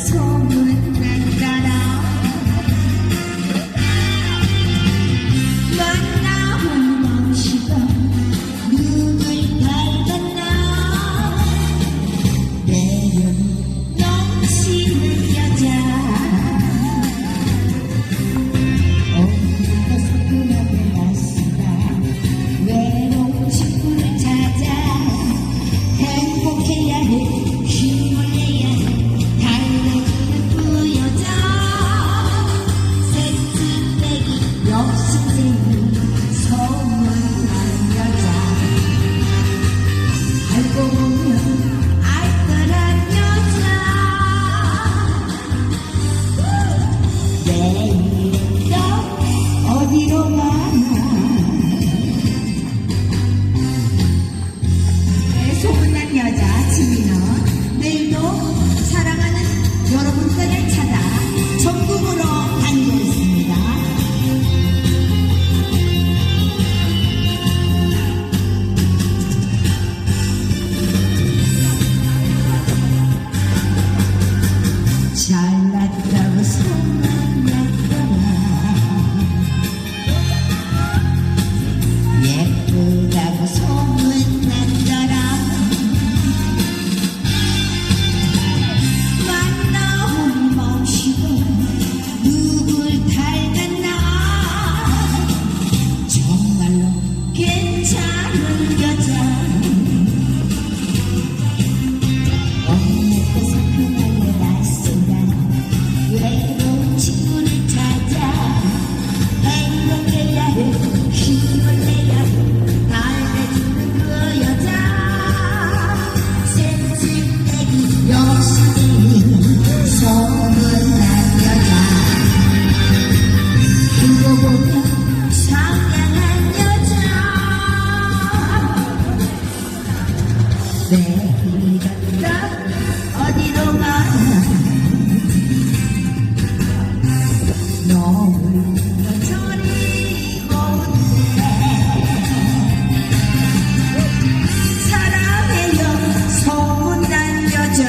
song. 好，谢。sozialen 내가 어디로 가나 너무 천이 고운데 사랑해요 소문난 여자